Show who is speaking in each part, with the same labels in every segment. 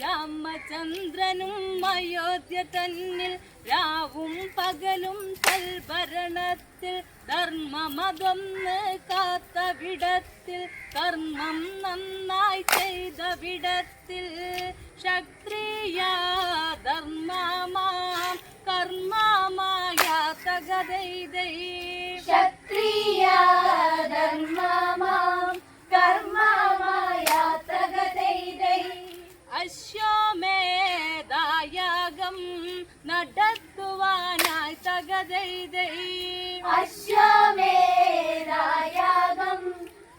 Speaker 1: രാമചന്ദ്രനും അയോധ്യ തന്നിൽ രാവും പകലും തൽഭരണത്തിൽ ധർമ്മമതൊന്ന് കാത്ത വിടത്തിൽ കർമ്മം നന്നായി ചെയ്ത വിടത്തിൽ. ക്ഷത്രിയ ധർമ്മമാം കർമ്മമായ തകതൈതൈ
Speaker 2: ക്ഷത്രിയ ധർമ്മമാം തകതൈതൈ
Speaker 1: അശ്വമേധായാഗം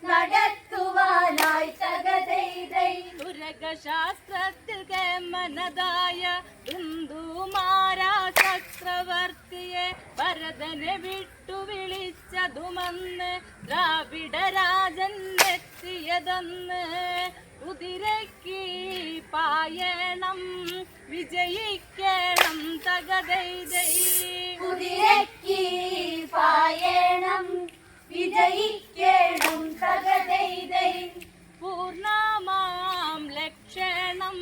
Speaker 1: നടത്തുവാനായി തകതൈതൈ തുരകശാസ്ത്രത്തിൽ കേമനതായ ബിന്ദുമാരാ ചക്രവർത്തിയെ ഭരതനെ വിട്ടു വിളിച്ചതുമന്ന് ദ്രാവിഡ രാജൻ എത്തിയതെന്ന് കുതിരയ്ക്ക് പായണം വിജയിക്കണം തകതൈതൈ
Speaker 2: കുതിരയ്ക്ക് വിജയിക്കണം തകതൈതൈ
Speaker 1: പൂർണമാം ലക്ഷണം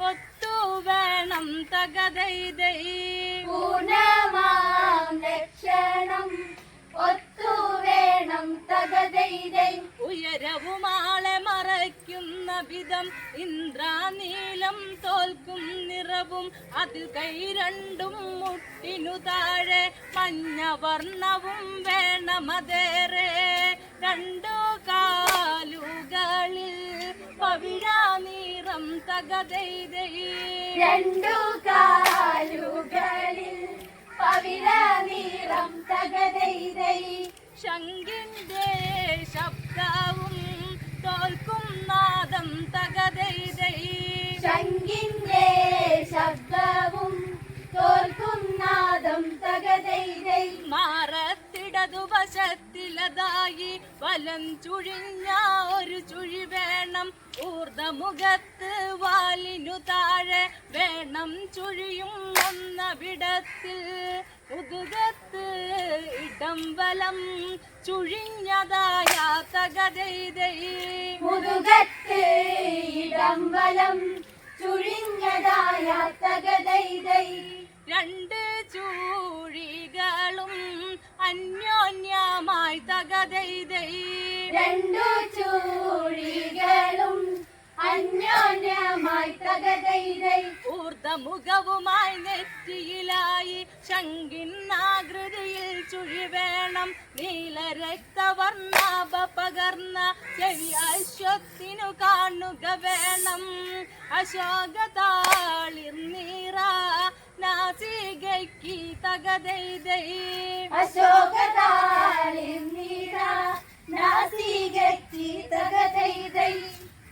Speaker 1: ഒത്തു വേണം തകതൈതൈ.
Speaker 2: പൂർണമാം ലക്ഷണം ഒത്തു വേണം തകതൈതൈ
Speaker 1: ഉയരവുമാളെ മറയ്ക്കുന്ന വിധം ഇന്ദ്രാനീലം തോൽക്കും നിറവും അതിൽ കൈ രണ്ടും താഴെ മഞ്ഞ വർണവും വേണമതേറെ. രണ്ടു കാലുകളിൽ പവിഴാനീറം തകതെയ്തേ
Speaker 2: രണ്ടു കാലുകളിൽ പവിഴ നീറം തകതൈതൈ
Speaker 1: വശത്തിലതായി വലം ചുഴിഞ്ഞ ഒരു ചുഴി വേണം. ഊർദ്ധമുഖത്ത് വാലിനു താഴെ വേണം ചുഴിയും ഒന്നവിടത്തിൽ. മുതുകത്ത് ഇടം വലം ചുഴിഞ്ഞതായ തകതൈതൈ
Speaker 2: മുതുകത്ത് ഇടംബലം ചുഴിഞ്ഞതായ തകതൈതൈ
Speaker 1: രണ്ട് ചൂഴികളും അന്യോന്യമായി തകതൈതൈ
Speaker 2: രണ്ടു ചൂഴികളും അന്യോന്യമായി തകതൈതൈ
Speaker 1: ഊർധമുഖവുമായി നെറ്റിയിലായി ശങ്കിന്നാകൃതിയിൽ ചുഴി വേണം നീലരക്തവർണാഭ പകർന്ന ചെവി അശ്വത്തിനു കാണുക വേണം അശോകതാളിർനീറ നാസികയ്ക്ക് തകതൈതൈ
Speaker 2: അശോകതാളിർനീര നാസികത്തി തകതൈതൈ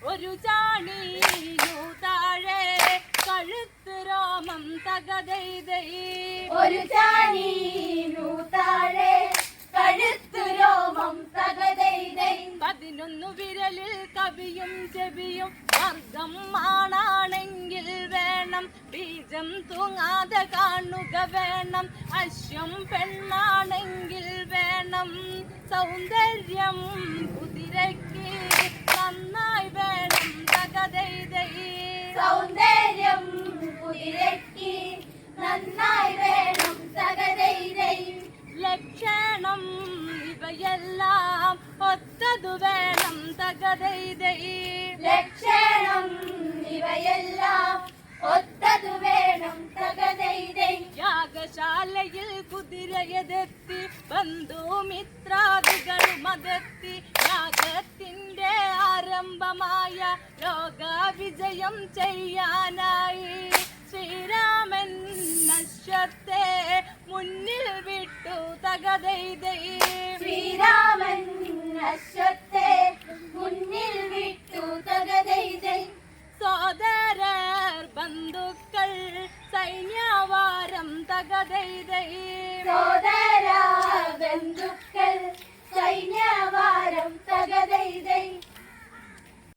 Speaker 1: ഒരു ചാണിയിലു താഴെ കഴുത്ത് രോമം തകതൈതൈ
Speaker 2: ഒരു ചാനീനു താഴെ കഴുത്ത് രോമം തകതൈതൈ
Speaker 1: പതിനൊന്നു വിരലിൽ കവിയും ചെവിയും വർഗം ആണാണെങ്കിൽ വേണം. ബീജം തൂങ്ങാതെ കാണുക വേണം. അശ്വം പെണ്ണാണെങ്കിൽ വേണം. സൗന്ദര്യം കുതിരയ്ക്ക് നന്നായി വേണം. തകതൈതൈ
Speaker 2: സൗന്ദര്യം വേണം തകതൈതൈ
Speaker 1: ലക്ഷണം ഇവയെല്ലാം ഒത്തതു വേണം തകതൈതൈ യാഗശാലയിൽ കുതിരയതെത്തി ബന്ധുമിത്രാദികളും അതെത്തി യാഗത്തിന്റെ ആരംഭമായ ലോകവിജയം ചെയ്യാനായി ശ്രീരാമൻ നശ്വത്തെ മുന്നിൽ വിട്ടു തകതൈതൈ
Speaker 2: ശ്രീരാമൻ സോദര ബന്ധുക്കൾ സൈന്യവാരം തകതൈ